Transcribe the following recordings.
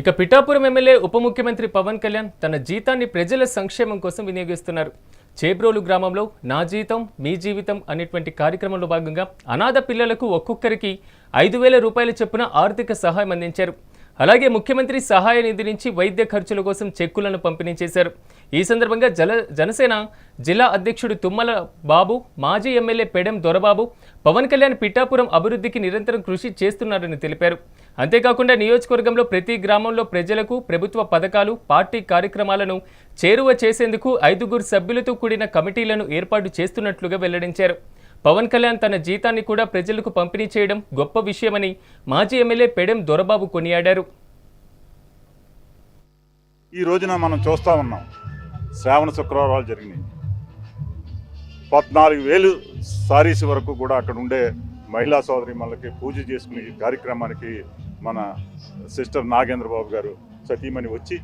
ఇక పిఠాపురం ఎమ్మెల్యే ఉప ముఖ్యమంత్రి పవన్ కళ్యాణ్ తన జీతాన్ని ప్రజల సంక్షేమం కోసం వినియోగిస్తున్నారు. చేబ్రోలు గ్రామంలో నా జీతం మీ జీవితం అనేటువంటి కార్యక్రమంలో భాగంగా అనాథ పిల్లలకు ఒక్కొక్కరికి ఐదు వేల రూపాయల చొప్పున ఆర్థిక సహాయం అందించారు. అలాగే ముఖ్యమంత్రి సహాయ నిధి నుంచి వైద్య ఖర్చుల కోసం చెక్కులను పంపిణీ చేశారు. ఈ సందర్భంగా జల జనసేన జిల్లా అధ్యక్షుడు తుమ్మల బాబు మాజీ ఎమ్మెల్యే పెడెం దొరబాబు పవన్ కళ్యాణ్ పిఠాపురం అభివృద్ధికి నిరంతరం కృషి చేస్తున్నారని తెలిపారు. అంతేకాకుండా నియోజకవర్గంలో ప్రతి గ్రామంలో ప్రజలకు ప్రభుత్వ పథకాలు పార్టీ కార్యక్రమాలను చేరువ చేసేందుకు ఐదుగురు సభ్యులతో కూడిన కమిటీలను ఏర్పాటు చేస్తున్నట్లుగా వెల్లడించారు. పవన్ కళ్యాణ్ తన జీతాన్ని కూడా ప్రజలకు పంపిణీ చేయడం గొప్ప విషయమని మాజీ ఎమ్మెల్యే పెడెం దొరబాబు కొనియాడారు. ఈ రోజున మనం చూస్తూ ఉన్నాం శ్రావణ శుక్రవారాలు జరిగినాయి. పద్నాలుగు వేలు సారీస్ వరకు కూడా అక్కడ ఉండే మహిళా సోదరి మనకి పూజ చేసుకునే ఈ కార్యక్రమానికి మన సిస్టర్ నాగేంద్ర బాబు గారు సతీమణి వచ్చి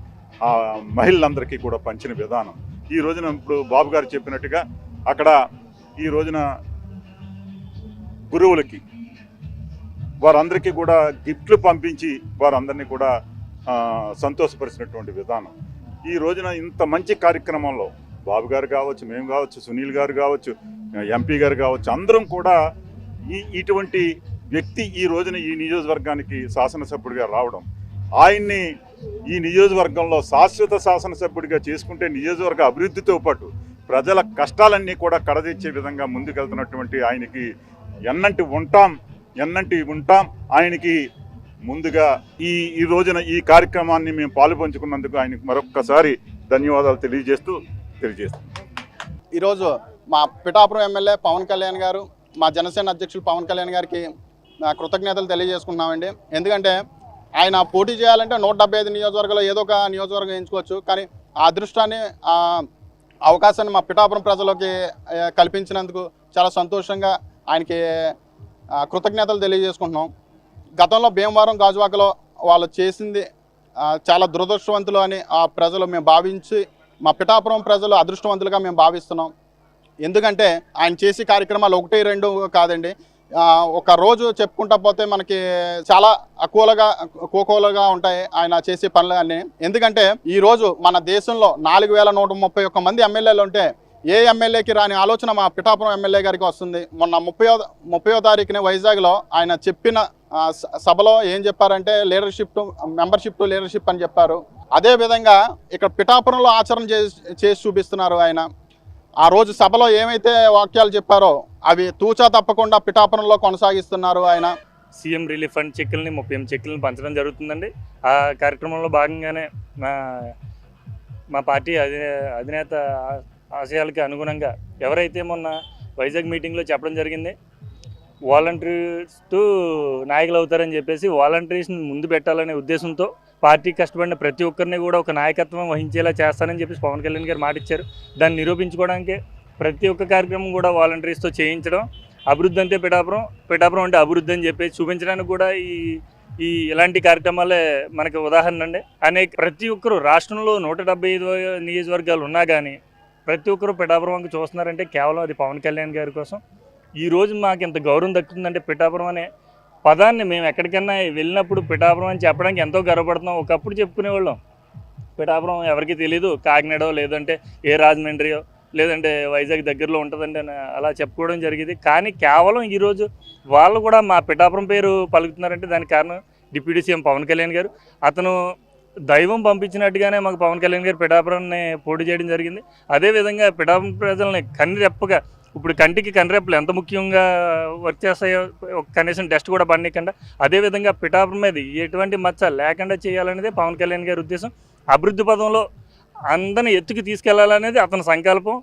ఆ మహిళలందరికీ కూడా పంచిన విధానం. ఈ రోజున ఇప్పుడు బాబు గారు చెప్పినట్టుగా అక్కడ ఈ రోజున గురువులకి వారందరికీ కూడా గిఫ్ట్లు పంపించి వారందరినీ కూడా సంతోషపరిచినటువంటి విధానం. ఈ రోజున ఇంత మంచి కార్యక్రమంలో బాబు గారు కావచ్చు మేము కావచ్చు సునీల్ గారు కావచ్చు ఎంపీ గారు కావచ్చు అందరం కూడా ఈ ఇటువంటి వ్యక్తి ఈ రోజున ఈ నియోజకవర్గానికి శాసనసభ్యుడిగా రావడం ఆయన్ని ఈ నియోజకవర్గంలో శాశ్వత శాసనసభ్యుడిగా చేసుకుంటే నియోజకవర్గ అభివృద్ధితో పాటు ప్రజల కష్టాలన్నీ కూడా కడదీర్చే విధంగా ముందుకెళ్తున్నటువంటి ఆయనకి ఎన్నంటి ఉంటాం ఎన్నంటి ఉంటాం ఆయనకి ముందుగా ఈ ఈ రోజున ఈ కార్యక్రమాన్ని మేము పాలు పంచుకున్నందుకు ఆయనకు మరొక్కసారి ధన్యవాదాలు తెలియజేస్తూ తెలియజేస్తాం ఈరోజు మా పిఠాపురం ఎమ్మెల్యే పవన్ కళ్యాణ్ గారు మా జనసేన అధ్యక్షులు పవన్ కళ్యాణ్ గారికి కృతజ్ఞతలు తెలియజేసుకుంటున్నామండి. ఎందుకంటే ఆయన పోటీ చేయాలంటే నూట డెబ్బై ఐదు నియోజకవర్గంలో ఏదో ఒక నియోజకవర్గం ఎంచుకోవచ్చు. కానీ ఆ అదృష్టాన్ని ఆ అవకాశాన్ని మా పిఠాపురం ప్రజలకి కల్పించినందుకు చాలా సంతోషంగా ఆయనకి కృతజ్ఞతలు తెలియజేసుకుంటున్నాం. గతంలో భీమవరం గాజువాకలో వాళ్ళు చేసింది చాలా దురదృష్టవంతులు అని ఆ ప్రజలు మేము భావించి మా పిఠాపురం ప్రజలు అదృష్టవంతులుగా మేము భావిస్తున్నాం. ఎందుకంటే ఆయన చేసే కార్యక్రమాలు ఒకటి రెండు కాదండి. ఒక రోజు చెప్పుకుంటా పోతే మనకి చాలా అక్కువలుగా కోకోలుగా ఉంటాయి ఆయన చేసే పనులు అన్నీ ఎందుకంటే ఈరోజు మన దేశంలో నాలుగు వేల నూట ముప్పై ఒక్క మంది ఎమ్మెల్యేలు ఉంటే ఏ ఎమ్మెల్యేకి రాని ఆలోచన మా పిఠాపురం ఎమ్మెల్యే గారికి వస్తుంది. మొన్న ముప్పయో ముప్పయో తారీఖున వైజాగ్లో ఆయన చెప్పిన స- సభలో ఏం చెప్పారంటే leadership to membership to leadership అని చెప్పారు. అదే విధంగా ఇక్కడ పిఠాపురంలో ఆచరణ చేసి చేసి చూపిస్తున్నారు ఆయన. ఆ రోజు సభలో ఏమైతే వాక్యాలు చెప్పారో అవి తూచా తప్పకుండా పిఠాపురంలో కొనసాగిస్తున్నారు ఆయన. సీఎం రిలీఫ్ ఫండ్ చెక్కులని ముప్పై ఎనిమిది చెక్కులను పంచడం జరుగుతుందండి. ఆ కార్యక్రమంలో భాగంగానే మా మా పార్టీ అధినే అధినేత ఆశయాలకి అనుగుణంగా ఎవరైతే మొన్న వైజాగ్ మీటింగ్లో చెప్పడం జరిగింది వాలంటీర్స్ టు నాయకులు అవుతారని చెప్పేసి వాలంటీర్స్ని ముందు పెట్టాలనే ఉద్దేశంతో పార్టీ కష్టపడిన ప్రతి ఒక్కరిని కూడా ఒక నాయకత్వం వహించేలా చేస్తానని చెప్పేసి పవన్ కళ్యాణ్ గారు మాట ఇచ్చారు దాన్ని నిరూపించుకోవడానికి ప్రతి ఒక్క కార్యక్రమం కూడా వాలంటీర్స్తో చేయించడం అభివృద్ధి అంతే పిఠాపురం పిఠాపురం అంటే అభివృద్ధి అని చెప్పి చూపించడానికి కూడా ఈ ఈ ఇలాంటి కార్యక్రమాలే మనకి ఉదాహరణ అండి. అనేక ప్రతి ఒక్కరు రాష్ట్రంలో నూట డెబ్బై ఐదు నియోజకవర్గాలు ఉన్నా కానీ ప్రతి ఒక్కరు పిఠాపురం వంక చూస్తున్నారంటే కేవలం అది పవన్ కళ్యాణ్ గారి కోసం. ఈరోజు మాకు ఇంత గౌరవం దక్కుతుందంటే పిఠాపురం అనే పదాన్ని మేము ఎక్కడికైనా వెళ్ళినప్పుడు పిఠాపురం అని చెప్పడానికి ఎంతో గర్వపడుతున్నాం. ఒకప్పుడు చెప్పుకునేవాళ్ళం. పిఠాపురం ఎవరికి తెలియదు కాకినాడో లేదంటే ఏ రాజమండ్రియో లేదంటే వైజాగ్ దగ్గరలో ఉంటుందండి అని అలా చెప్పుకోవడం జరిగింది. కానీ కేవలం ఈరోజు వాళ్ళు కూడా మా పిఠాపురం పేరు పలుకుతున్నారంటే దానికి కారణం డిప్యూటీ సీఎం పవన్ కళ్యాణ్ గారు. అతను దైవం పంపించినట్టుగానే మాకు పవన్ కళ్యాణ్ గారు పిఠాపురాన్ని పోటీ చేయడం జరిగింది. అదేవిధంగా పిఠాపురం ప్రజల్ని కన్నిరెప్పగా ఇప్పుడు కంటికి కన్నిరెప్పలు ఎంత ముఖ్యంగా వర్క్ చేస్తాయో కనీసం డస్ట్ కూడా పండికుండా అదేవిధంగా పిఠాపురం మీద ఎటువంటి మచ్చ లేకుండా చేయాలనేది పవన్ కళ్యాణ్ గారి ఉద్దేశం. అభివృద్ధి పదంలో అందరిని ఎత్తుకు తీసుకెళ్ళాలనేది అతని సంకల్పం.